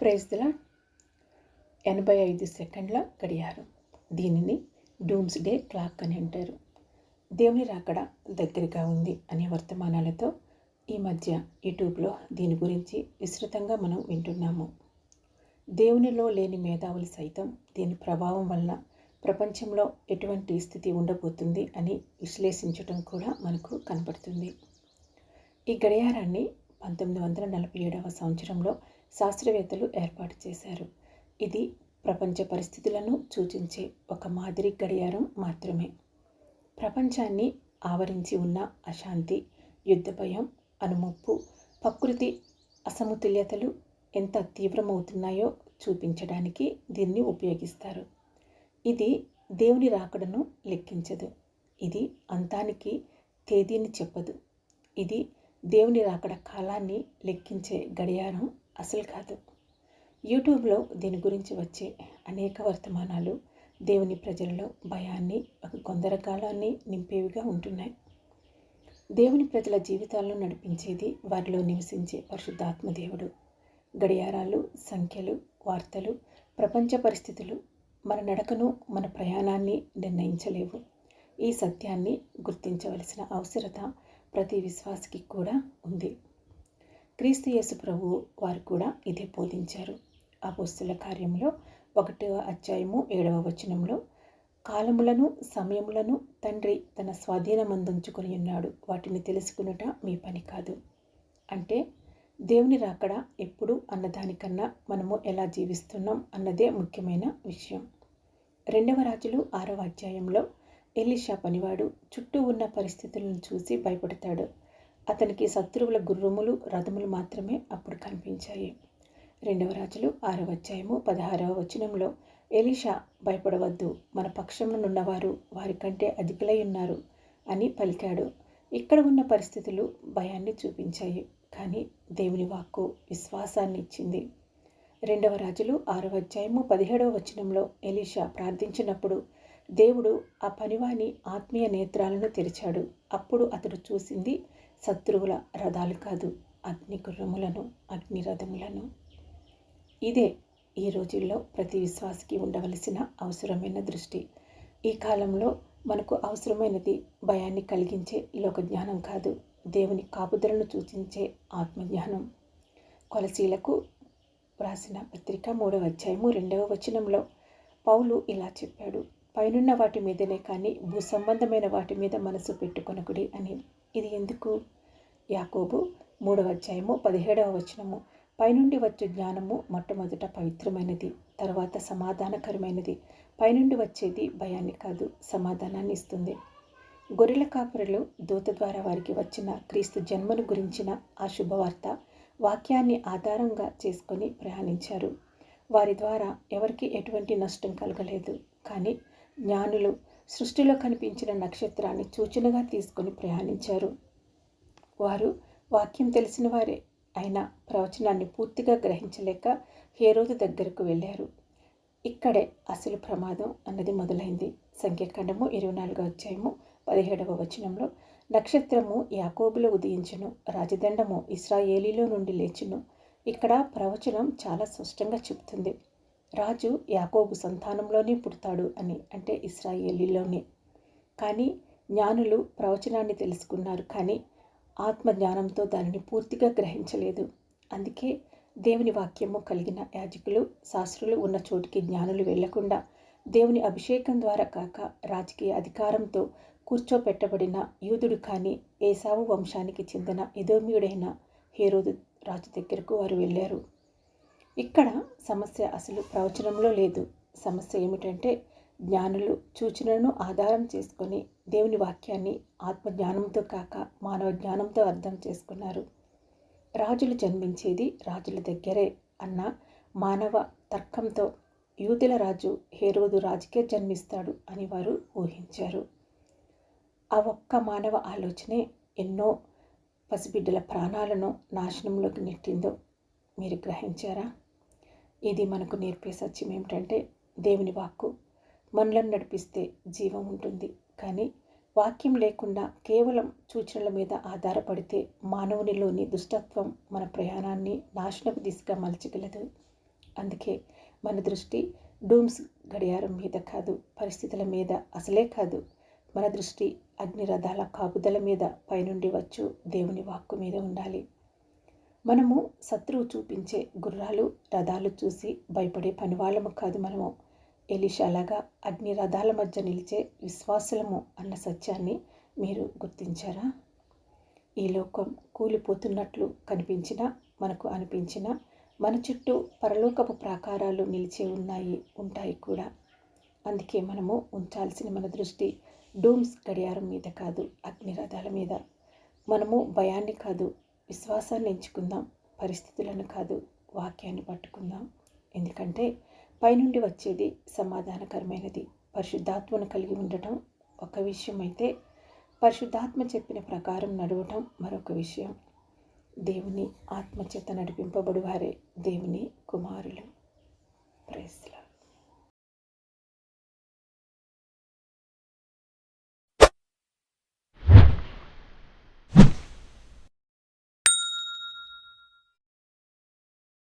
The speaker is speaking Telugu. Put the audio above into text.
ప్రైజ్ల ఎనభై ఐదు సెకండ్ల గడియారం. దీనిని డూమ్స్ డే క్లాక్ అని అంటారు. దేవుని రాకడ దగ్గరగా ఉంది అనే వర్తమానాలతో ఈ మధ్య యూట్యూబ్లో దీని గురించి విస్తృతంగా మనం వింటున్నాము. దేవునిలో లేని మేధావులు సైతం దీని ప్రభావం వలన ప్రపంచంలో ఎటువంటి స్థితి ఉండబోతుంది అని విశ్లేషించడం కూడా మనకు కనపడుతుంది. ఈ గడియారాన్ని పంతొమ్మిది వందల నలభై ఏడవ సంవత్సరంలో శాస్త్రవేత్తలు ఏర్పాటు చేశారు. ఇది ప్రపంచ పరిస్థితులను సూచించే ఒక మాదిరి గడియారం మాత్రమే. ప్రపంచాన్ని ఆవరించి ఉన్న అశాంతి యుద్ధ భయం అనుముప్పు ప్రకృతి అసమతుల్యతలు ఎంత తీవ్రమవుతున్నాయో చూపించడానికి దీన్ని ఉపయోగిస్తారు. ఇది దేవుని రాకడను లెక్కించదు. ఇది అంతానికి తేదీని చెప్పదు. ఇది దేవుని రాకడ కాలాన్ని లెక్కించే గడియారం అసలు కాదు. యూట్యూబ్లో దీని గురించి వచ్చే అనేక వర్తమానాలు దేవుని ప్రజలలో భయాన్ని ఒక కొందరకాలాన్ని నింపేవిగా ఉంటున్నాయి. దేవుని ప్రజల జీవితాలను నడిపించేది వారిలో నివసించే పరిశుద్ధాత్మ దేవుడు. గడియారాలు సంఖ్యలు వార్తలు ప్రపంచ పరిస్థితులు మన నడకను మన ప్రయాణాన్ని నిర్ణయించలేవు. ఈ సత్యాన్ని గుర్తించవలసిన అవసరత ప్రతి విశ్వాసికి కూడా ఉంది. క్రీస్తు యేసు ప్రభువు వారు కూడా ఇదే బోధించారు. అపోస్తుల కార్యంలో ఒకటవ అధ్యాయము ఏడవ వచనంలో కాలములను సమయములను తండ్రి తన స్వాధీనమందుంచుకొని ఉన్నాడు. వాటిని తెలుసుకునుట మీ పని కాదు. అంటే దేవుని రాకడ ఎప్పుడు అన్నదానికన్నా మనము ఎలా జీవిస్తున్నాం అన్నదే ముఖ్యమైన విషయం. రెండవ రాజులు ఆరవ అధ్యాయంలో ఎలిషా పనివాడు చుట్టూ ఉన్న పరిస్థితులను చూసి భయపడతాడు. అతనికి శత్రువుల గుర్రములు రథములు మాత్రమే అప్పుడు కనిపించాయి. రెండవ రాజులు ఆరవ అధ్యాయము పదహారవ వచనంలో ఎలీషా భయపడవద్దు. మన పక్షమునున్నవారు వారికంటే అధికులై ఉన్నారు అని పలికాడు. ఇక్కడ ఉన్న పరిస్థితులు భయాన్ని చూపించాయి కానీ దేవుని వాక్కు విశ్వాసాన్ని ఇచ్చింది. రెండవ రాజులు ఆరవ అధ్యాయము పదిహేడవ వచనంలో ఎలీషా ప్రార్థించినప్పుడు దేవుడు ఆ పనివాని ఆత్మీయ నేత్రాలను తెరిచాడు. అప్పుడు అతడు చూసింది శత్రువుల రథాలు కాదు అగ్ని గుర్రములను అగ్ని రథములను. ఇదే ఈ రోజుల్లో ప్రతి విశ్వాసికి ఉండవలసిన అవసరమైన దృష్టి. ఈ కాలంలో మనకు అవసరమైనది భయాన్ని కలిగించే లోక జ్ఞానం కాదు దేవుని కాపుదలను సూచించే ఆత్మజ్ఞానం. కొలసీలకు వ్రాసిన పత్రిక మూడవ అధ్యాయము రెండవ వచనంలో పౌలు ఇలా చెప్పాడు పైనున్న వాటి మీదనే కానీ భూ సంబంధమైన వాటి మీద మనసు పెట్టుకొనకుడి అని. ఇది ఎందుకు? యాకోబు మూడవ అధ్యాయము పదిహేడవ వచనము. పైనుండి వచ్చు జ్ఞానము మొట్టమొదట పవిత్రమైనది తర్వాత సమాధానకరమైనది. పైనుండి వచ్చేది భయాన్ని కాదు సమాధానాన్ని ఇస్తుంది. గొర్రెల కాపురలు దూత ద్వారా వారికి వచ్చిన క్రీస్తు జన్మను గురించిన ఆ శుభవార్త వాక్యాన్ని ఆధారంగా చేసుకొని ప్రయాణించారు. వారి ద్వారా ఎవరికి ఎటువంటి నష్టం కలగలేదు. కానీ జ్ఞానులు సృష్టిలో కనిపించిన నక్షత్రాన్ని సూచనగా తీసుకొని ప్రయాణించారు. వారు వాక్యం తెలిసిన వారే అయినా ప్రవచనాన్ని పూర్తిగా గ్రహించలేక హేరోదు దగ్గరకు వెళ్ళారు. ఇక్కడే అసలు ప్రమాదం అన్నది మొదలైంది. సంఖ్యాకాండము ఇరవై నాలుగో అధ్యాయము పదిహేడవ వచనంలో నక్షత్రము యాకోబులో ఉదయించును రాజదండము ఇస్రాయేలీలో నుండి లేచును. ఇక్కడ ప్రవచనం చాలా స్పష్టంగా చెప్తుంది రాజు యాకోబు సంతానంలోనే పుడతాడు అని అంటే ఇస్రాయేలీలోనే. కానీ జ్ఞానులు ప్రవచనాన్ని తెలుసుకున్నారు కానీ ఆత్మ జ్ఞానంతో దానిని పూర్తిగా గ్రహించలేదు. అందుకే దేవుని వాక్యము కలిగిన యాజకులు శాస్త్రులు ఉన్న చోటికి జ్ఞానులు వెళ్ళకుండా దేవుని అభిషేకం ద్వారా కాక రాజకీయ అధికారంతో కూర్చోపెట్టబడిన యూదుడు కానీ ఏసావు వంశానికి చెందిన ఎదోమియుడైన హేరోదు రాజు దగ్గరకు వారు వెళ్ళారు. ఇక్కడ సమస్య అసలు ప్రవచనంలో లేదు. సమస్య ఏమిటంటే జ్ఞానులు సూచనలను ఆధారం చేసుకొని దేవుని వాక్యాన్ని ఆత్మజ్ఞానంతో కాక మానవ జ్ఞానంతో అర్థం చేసుకున్నారు. రాజులు జన్మించేది రాజుల దగ్గరే అన్న మానవ తర్కంతో యూదుల రాజు హేరోదు రాజుకే జన్మిస్తాడు అని వారు ఊహించారు. ఆ ఒక్క మానవ ఆలోచనే ఎన్నో పసిబిడ్డల ప్రాణాలను నాశనంలోకి నెట్టిందో మీరు గ్రహించారా? ఇది మనకు నేర్పే సత్యం ఏమిటంటే దేవుని వాక్కు మనలను నడిపిస్తే జీవం ఉంటుంది. కానీ వాక్యం లేకుండా కేవలం సూచనల మీద ఆధారపడితే మానవునిలోని దుష్టత్వం మన ప్రయాణాన్ని నాశనపు దిశగా మలచగలదు. అందుకే మన దృష్టి డూమ్స్ గడియారం మీద కాదు పరిస్థితుల మీద అసలే కాదు. మన దృష్టి అగ్నిరథాల కాపుదల మీద పైనుండి వచ్చు దేవుని వాక్కు మీద ఉండాలి. మనము శత్రువు చూపించే గుర్రాలు రథాలు చూసి భయపడే పనివాళ్ళము కాదు మనము. ఎలిషాలాగా అగ్ని రథాల మధ్య నిలిచే విశ్వాసులము అన్న సత్యాన్ని మీరు గుర్తించారా? ఈ లోకం కూలిపోతున్నట్లు కనిపించినా మనకు అనిపించిన మన చుట్టూ పరలోకపు ప్రాకారాలు నిలిచే ఉన్నాయి ఉంటాయి కూడా. అందుకే మనము ఉంచాల్సిన మన దృష్టి డూమ్స్ గడియారం మీద కాదు అగ్ని రథాల మీద. మనము భయాన్ని కాదు విశ్వాసాన్ని ఎంచుకుందాం. పరిస్థితులను కాదు వాక్యాన్ని పట్టుకుందాం. ఎందుకంటే పైనుండి వచ్చేది సమాధానకరమైనది. పరిశుద్ధాత్మను కలిగి ఉండటం ఒక విషయం అయితే పరిశుద్ధాత్మ చెప్పిన ప్రకారం నడవటం మరొక విషయం. దేవుని ఆత్మచేత నడిపింపబడి వారే దేవుని కుమారులు. ప్రేస్లా